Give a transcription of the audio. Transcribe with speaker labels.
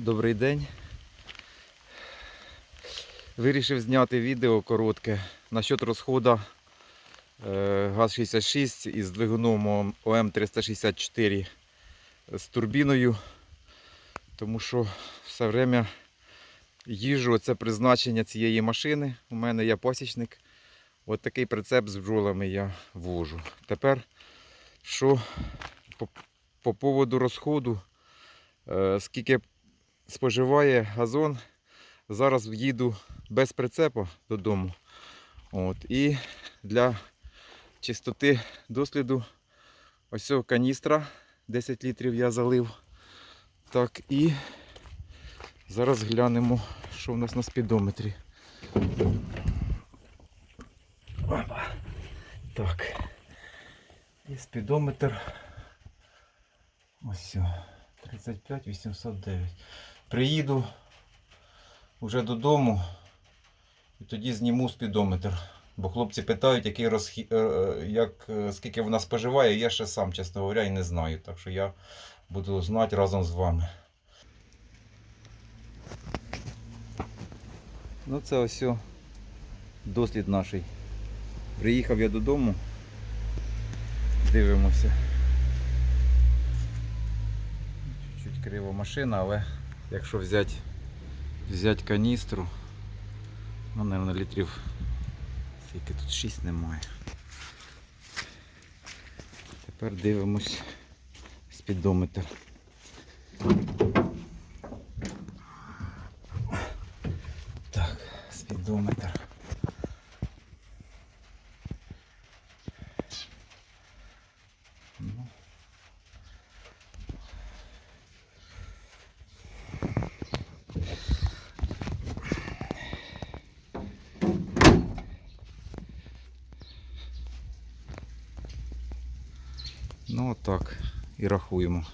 Speaker 1: Добрий день. Вирішив зняти відео коротке насчет розходу е, ГАЗ-66 із двигуном ОМ-364 з турбіною. Тому що все время їжу, це призначення цієї машини. У мене я пасічник. От такий прицеп з бджолами я вожу. Тепер, що по, по поводу розходу, е, скільки споживає газон. Зараз їду без прицепу додому. От. І для чистоти досліду ось цього каністра 10 літрів я залив. Так, і зараз глянемо, що в нас на спідометрі. Так. І спідометр. Ось. о, 35 809. Приїду вже додому і тоді зніму спідометр. Бо хлопці питають, який розхі... е, е, як, е, скільки вона споживає, я ще сам, чесно говоря, і не знаю. Так що я буду знати разом з вами. Ну це ось дослід наш. Приїхав я додому. Дивимося. Чуть криво машина, але якщо взяти взяти каністру, ну, мабуть, літрів скільки тут 6 немає. Тепер дивимось спідометр. Так, спідометр. Ну отак і рахуємо.